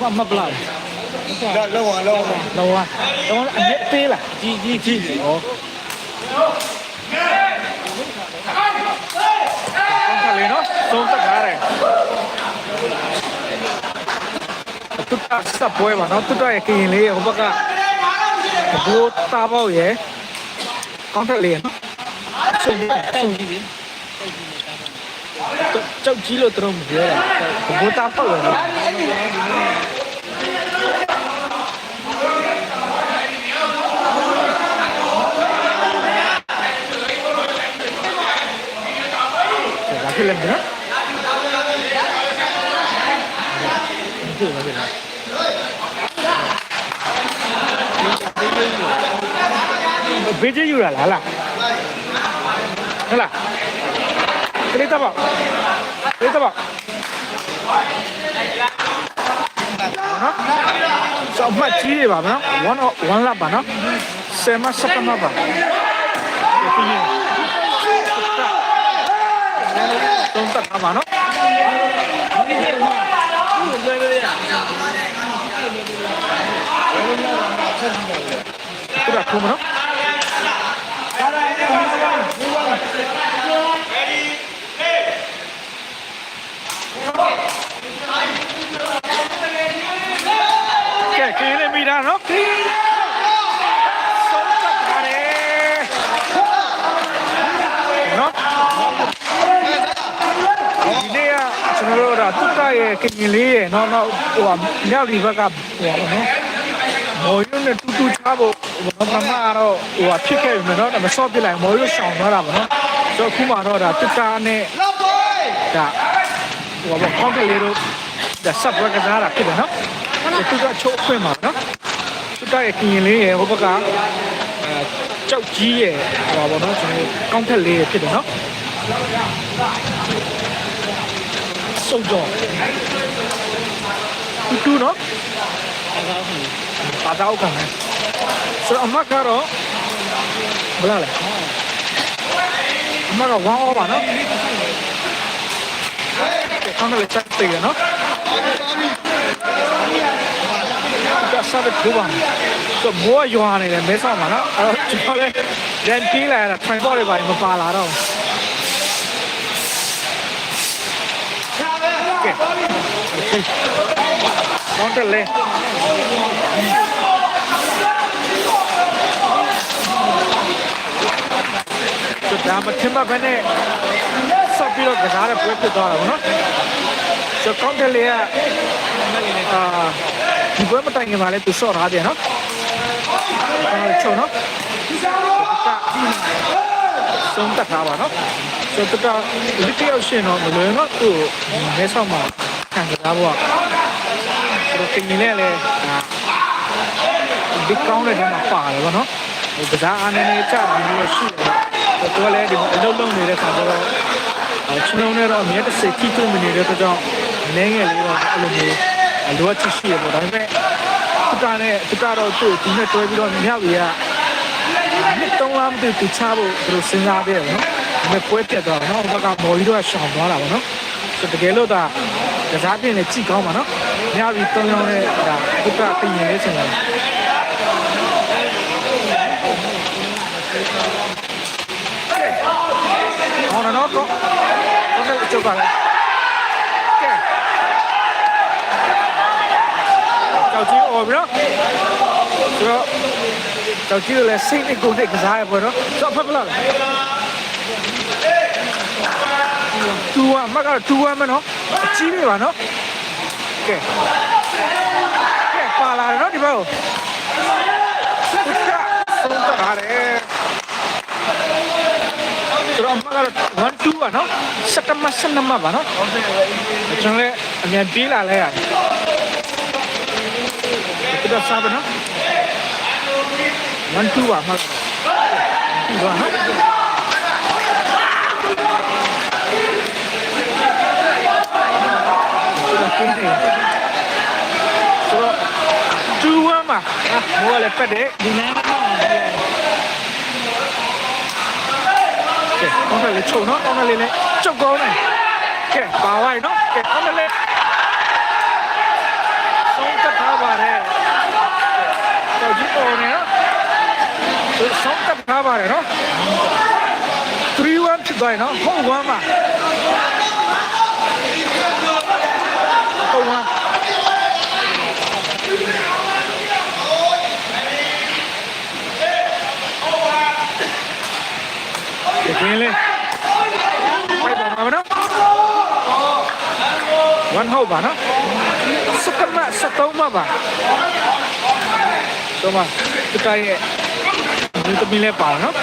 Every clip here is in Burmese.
ဘာမှပလားလောက်လောက်အောင်လောက်အောင်လောတော့အမြက်သေးလားကြီးကြီးကြီးဟောကောင်းတယ်နော်သုံးတက်ကားတယ်တူတာစပွဲပါနော်တူတာရဲ့ကရင်လေးဟိုဘက်ကဘူတာပေါက်ရဲ့ကောင်းတယ်လေနော်ဆုံးဆုံးကြီးကြော က်ကြီးလို့တော့မပြောတာဘူတာပေါက်ရဲ့နော်ဘာဖြစ်လဲမနော်ဟုတ်ပါဘူးဘေး ကျယူရလားလားဟဲ့လားကလေးတော့ကလေးတော့နော်စောမကြီးရပါမနော်1 1လပါနော်ဆယ်မစကမပါဒီနေ့သုံးတက်ထားပါနော်ဒီကခုမနော်ကဲကင်းလေးမိ တာနော်ဆုံးသက်ပါတယ်နော်ဒီနေ့ကကျွန်တော်တို့ကတုတ္တရဲ့ကင်လေးရဲ့နော်နော်ဟိုမြောက်ဒီဘက်ကဟိုပါနော်မော်ရုံနဲ့တူတူချဖို့ဘာမှမတော့ဟိုဖြစ်ခဲ့ပြီနော်ဒါမဆော့ပြလိုက်မော်ရုံရှောင်သွားတာပါနော်ဆိုတော့ခုမှတော့ဒါတုတ္တနဲ့လောက်ပါဒါဟိုဘောကောင်းကလေးတို့ဒါဆပ်ဘက်ကစားတာဖြစ်တယ်နော်သူကချိုးခွင့်ပါနော်သူ ကရဲ့ကင်လေးရဲ့ဟိုဘက်ကအဲကြောက်ကြီးရဲ့ဟိုပါဘောနော်ကျွန်တော်ကောင်းထက်လေးရဲ့ဖြစ်တယ်နော်စုံတော့တူတူနော်ပါတော့ကန်ဆိုတော့အမကတော့ဘယ်လာလဲအမကဝမ်းအောပါနော်ကောင်းတယ်ချက်တည်ရနော် ဒါစားတဲ့ဘူပါဆိုဘောရွာနေတယ်မဲဆောက်မှာနော်အဲ့တော့ကျွန်တော်လည်းရန်ပြေးလာတာ train board တွေပါမပါလာတော့ကဲကောင်းတယ်လေဆိုဒါမှထင်ပါဘဲနဲ့ဆော့ပြီးတော့ကစားတဲ့ပွဲဖြစ်သွားတာဗောနော်ဆိုကောင်းတယ်လေကအာ ဒီဘက်မတိုင်ခင်မှာလဲသူဆော့ထားတယ်နော်အဲချုံနော်ဆုံးတက်ထားပါနော်ဆိုတော့လစ်တယောက်ရှင်တော့မလွယ်တော့သူ့မဲဆောက်မှာခံစားဖို့ဆိုတော့တင်နေလေလေဒီကောင်းတဲ့ထဲမှာပါတယ်ဗောနော်ဟိုကစားအားနေနေချတယ်လို့ရှိတယ်သူကလည်းဒီအလုံးလုံးနေတဲ့ခါကျတော့ကျွန်တော်နဲ့တော့အမြဲတစေထိထုံနေတဲ့အတွက်ကြောင့်နည်းငယ်လေးတော့အဲ့လိုမျိုးအ လိုအပ်ရှိရပေါ့ဒါပေမဲ့သူကလည်းသူကတော့သူ့ဒီနဲ့တွဲပြီးတော့မြောက်ရနှစ်သုံးလမသိသူချဖို့သူတို့စဉ်းစားတယ်နော်ဒါပေမဲ့ပွဲပြတ်သွားတော့ဘက်ကမော်လီတော့ရှောင်သွားတာပေါ့နော်ဆိုတကယ်လို့ဒါကစားပြင်းနဲ့ကြည့်ကောင်းပါနော်မြောက်ပြီးသုံးယောက်နဲ့ဒါဘုကပြင်နေဆိုရင်ဟောနော်ကောဟုတ်တယ်ကြောက်ကလည်း ကဲကြောက်ကြီးអော်ပြီနော်ဆိုတော့ကြောက်ကြီးကိုလည်းစိတ်နဲ့ကိုယ်နဲ့ကစားရပေါ့နော်ဆိုတော့ဖတ်ပလားတူဝမကတော့တူဝမနော်အကြီးနေပါနော်ကဲကဲပါလာတယ်နော်ဒီဘက်ကိုဆုံးတကားတယ်ဆိုတော့မကတော့1 2ပါနော်စက်တမစနမပါနော်ကျွန်တော်လည်းအမြန်ပြေးလာလဲရတယ် Kita sabi no? One two ah, mag. Two ah, ha? So, two ah ma. Ah, mo le pede. Di na ma. Okay, ကောင်းတယ်လေချုံနော်ကောင်းတယ်လေလေချုပ်ကောင်းတယ်ကဲပါဝိုင်းနော်ကဲကောင်းတယ်လေဆုံးပါတယ် နော်3-1ဖြစ်သွားရင်နော်ဟုတ်1ပါဟုတ်1ဒီကင်းလေးဖိုက်ပါမှာနော်ဝန်ဟုတ်ပါနော်စကမစတုံးမပါ တော့မဒီတိုင်းရဲ့ဒီတမီလေးပါနော်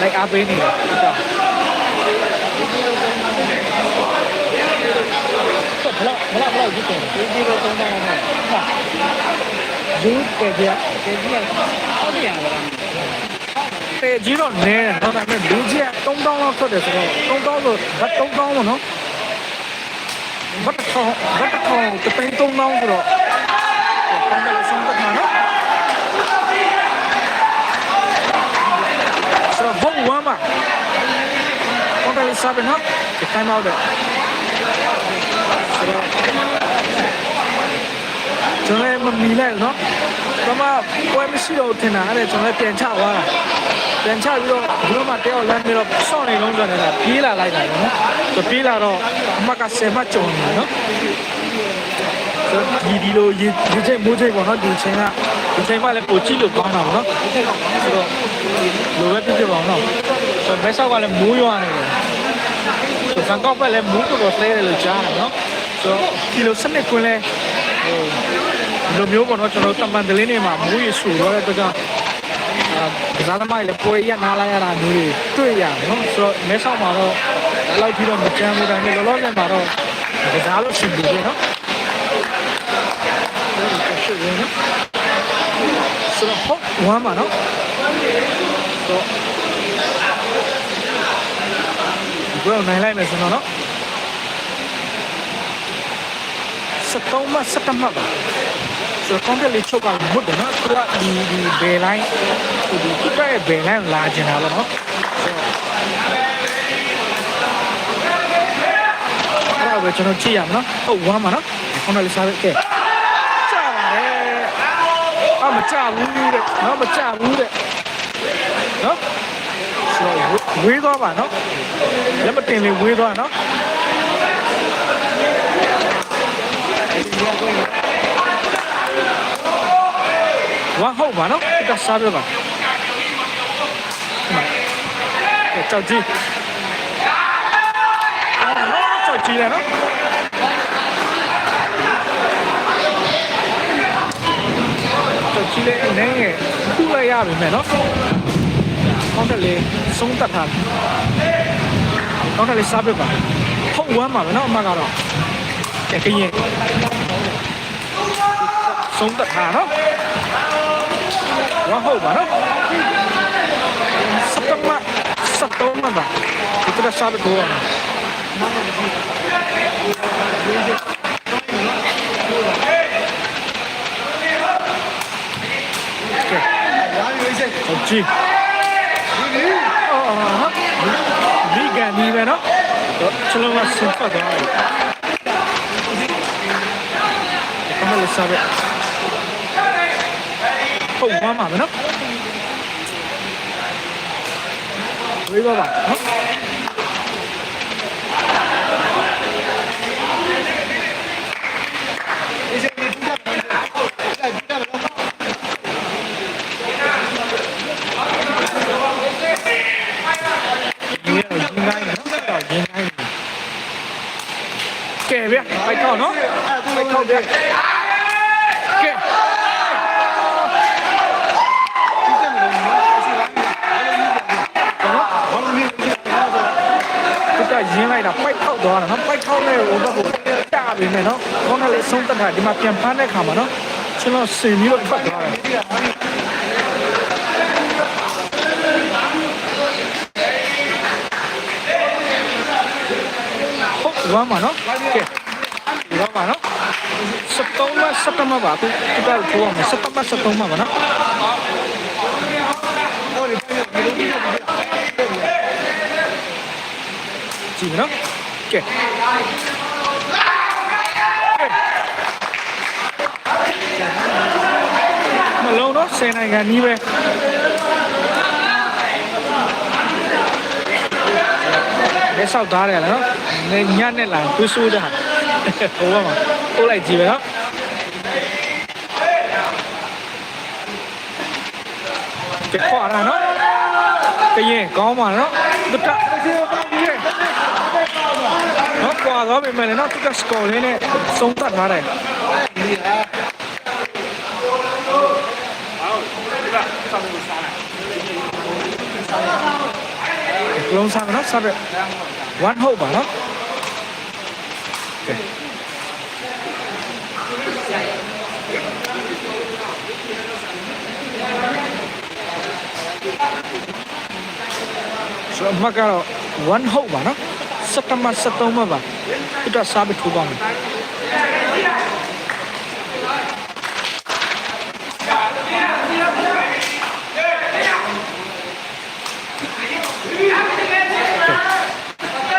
လိုက်အားပေးနေတယ်ဟုတ်တော့ဘလောက်ဘလောက်ဘလောက်ကြီးတယ်ဒီဒီတော့သုံးပါမယ်ဟာယူကကြကြကြဟုတ်တယ်ရပါလားပေကြီးတော့နဲတယ်တော့ဒါပေမဲ့လူကြီးက3000လောက်ထွက်တယ်ဆိုတော့3000ဆိုဘတ်3000ပေါ့နော်ဘတ်ထောင်ဘတ်ထောင်တပိန်3000ဆိုတော့ ကောင်းတယ်ဆုံးတော့နော်ဆိုတော့ဘုံဝမ်းမှာကောင်းတယ်စားပဲနော်ဒီတိုင်းမောက်တယ်ဆိုတော့ကျွန်တော်လည်းမမီလိုက်ဘူးနော်ဘာမှပွဲမရှိတော့ထင်တာအဲ့ဒါကျွန်တော်လည်းပြန်ချသွားတာပြန်ချပြီးတော့ဘုရားမတယောက်လမ်းပြီးတော့စောင့်နေလုံးဆိုနေတာပြေးလာလိုက်တာနော်ဆိုပြေးလာတော့အမက10မှတ်ကြုံနေနော်ဆို ဒီဒီလိုရေဒီချိန်မိုးချိန်ပေါ့နော်ဒီချိန်ကဒီချိန်မှလည်းပိုကြည့်လို့ကောင်းတာပေါ့နော်ဆိုတော့လိုပဲပြပြပါအောင်နော်ဆိုဘက်ဆောက်ကလည်းမိုးရွာနေတယ်ဆိုကံကောက်ဘက်လည်းမိုးတော်တော်ဆဲတယ်လို့ကြားတယ်နော်ဆိုဒီလိုစနစ်ကွင်းလဲဟိုဒီလိုမျိုးပေါ့နော်ကျွန်တော်တမန်တလင်းနေမှာမိုးရေဆူတော့တဲ့အတွက်ကြောင့်ကစားသမားတွေလည်းပွဲရနားလိုက်ရတာမျိုးတွေတွေ့ရတယ်နော်ဆိုတော့မဲဆောက်မှာတော့ဒါလောက်ပြီးတော့မကြမ်းဘူးဒါပေမဲ့လောလောဆယ်မှာတော့ကစားလို့ရှိပြီလေနော် ရှိတယ်နော်ဆိုတော့ဟုတ်ဝမ်းပါနော်ဆိုတော့ဘယ်နိုင်လိုက်မယ်ဆိုတော့နော်စတုံးမစတမပါဆိုတော့ content လေးချုပ်ကမွတ်တယ်နော်သူကဒီဒီဘယ်လိုင်းဒီဒီသူကရဲ့ဘယ်လိုင်းလာကျင်တာပေါ့နော်ဆိုတော့အဲ့ဒါပဲကျွန်တော်ကြည့်ရမှာနော်ဟုတ်ဝမ်းပါနော် content လေးစားရခဲ့ကြာပါတယ် အမကြဘူးတဲ့နော်မကြဘူးတဲ့နော်ဆိုတော့ဝေးသွားပါနော်လက်မတင်လေးဝေးသွားနော်ဝမ်းဟုတ်ပါနော်တစားပြပါကြောက်ကြီးကြောက်ကြီးလည်းနော် ကြောက်ကြီးလည်းအနေငယ်ခုလိုက်ရပြီမဲ့နော်ကောင်းတယ်လေဆုံးတတ်တာကောင်းတယ်လေစားပြပါဟုတ်ဝမ်းပါမယ်နော်အမကတော့တကယ်ရင်ဆုံးတတ်တာနော်ဝါဟုတ်ပါနော်စက်တမစက်တော်မှာဒီကစားတော့ဟု တ်ကြည့်အော်ဒီကန်ဒီပဲနော်ချလုံးကစပတ်သွားတယ်အမလေးစားပဲဟုတ်ပါမှာနော်ဝေးပါပါနော် ဒီရင်းကိုင်းနော်တော့ရင်းကိုင်း ကဲဗျပိုက်တော့နော်ပိုက်တော့ဗျကဲသူကရင်းလိုက်တာပိုက်ထောက်သွားတာနော်ပိုက်ထောက်နဲ့ဟိုဘက်ကိုတာပြီမယ်နော်ခေါင်းနဲ့လေးဆုံးတက်တာဒီမှာပြန်ဖမ်းတဲ့ခါမှာနော်ကျွန်တော်စင်ပြီးတော့ထွက်သွားတယ် ဝမ်းပါနော်ကဲဒီတော့ပါနော်73မ73မပါအခုဒီတော့ကိုအောင်73မ73မပါနော်ကြည့်နော်ကဲမလုံးတော့10နိုင်ငံကြီးပဲလက်ဆောက်သားတယ်လားနော် ညနဲ့လာတွေးဆိုးတာဟိုဘက်မှာပို့လိုက်ကြည့်ပဲနော်ကဲခေါ်ရနော်ကရင်ကောင်းပါနော်တတနော်ကွာတော့ပြင်မယ်နော်တတစကောလေးနဲ့စုံတက်ထားတယ်လုံးစားနော်စားပဲ one hope ပါနော် ဆိုတော့မကတော့ one hope ပါနော်စက်တမ73မှာပါသူကစားပြီးထိုးပါမယ်တ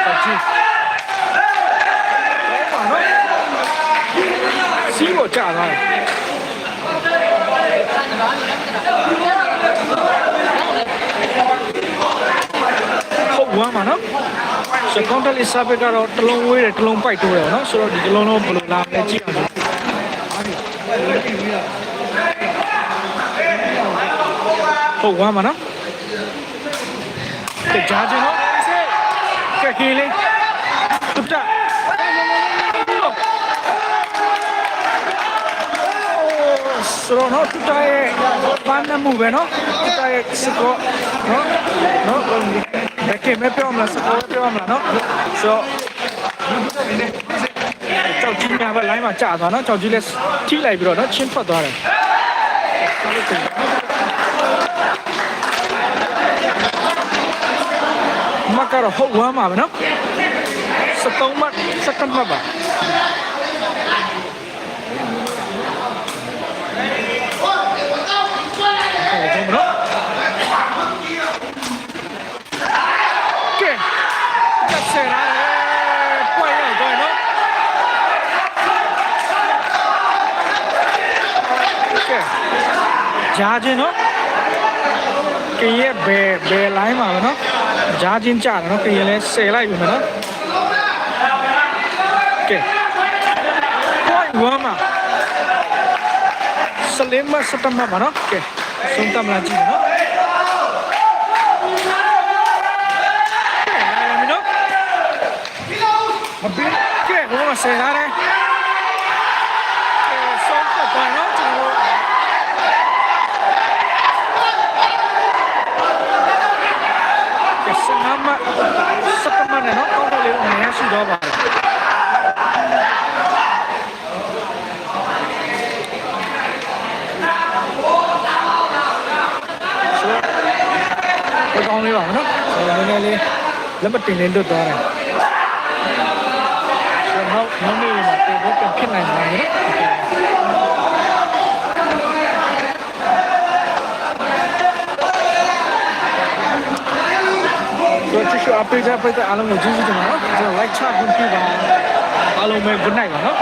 က်ကြည့်ပါနော်စီးကိုကြာသွားတယ် ဟုတ်ဝမ်းပါနော်စကွန်တလီစာပေကတော့တစ်လုံးဝေးတယ်တစ်လုံးပိုက်တိုးတယ်နော်ဆိုတော့ဒီတစ်လုံးလုံးဘယ်လိုလာမလဲကြည့်အောင်ဟုတ်ဝမ်းပါနော်ကဲကြားချင်းနော်ကဲခေးလေးတူတာဆိုတော့နော်တူတာရဲ့ပန်းနမှုပဲနော်တူတာရဲ့စကောနော်နော် ဒါကမဲပြောမလားစကောပြောမလားနော်ဆိုတော့ကြောက်ကြီးများပဲလိုင်းမှာကြာသွားနော်ကြောက်ကြီးလည်းထိလိုက်ပြီးတော့နော်ချင်းထွက်သွားတယ်မကတော့ဟုတ်ဝမ်းပါပဲနော်စတုံးမစကတ်မပါဟုတ်တယ်နော်ကဲကျက်ဆယ်လာတယ်ပွိုင်းလိုက်တော့နော် ကဲဂျာချင်းနော်ကင်ရဲ့ဘယ်ဘယ်လိုင်းမှာပဲနော်ဂျာချင်းကြာတယ်နော်ကင်ရဲ့လဲဆယ်လိုက်ပြီမယ်နော်ကဲပွိုင်းဝမ်းမှာစလင်းမစတမပါနော်ကဲဆုံးတမလာကြည့်နော်နော်မပင်းကဲဘုံမဆယ်ထားတယ်ကဲဆုံးသက်သွားနော်ကျွန်တော်ကဲ စနမစကမနဲ့နော်ကောင်းတယ်လေးအများရှိတော့ပါတယ်ဆိုတော့ကောင်းလေးပါမနော်ဆိုတော့နည်းနည်းလေးလက်မတင်လေးလွတ်သွားတယ်ဆိုတော့နောက်နေ့မှာတေဘုတ်ပြန်ဖြစ်နိုင်တယ်နော် ဆိုတော့ချစ်ရှောအပေးကြပေးတဲ့အားလုံးကိုကျေးဇူးတင်ပါနော်ကျွန်တော် like ချခွင့်ပြုပါအားလုံးပဲ good night ပါနော်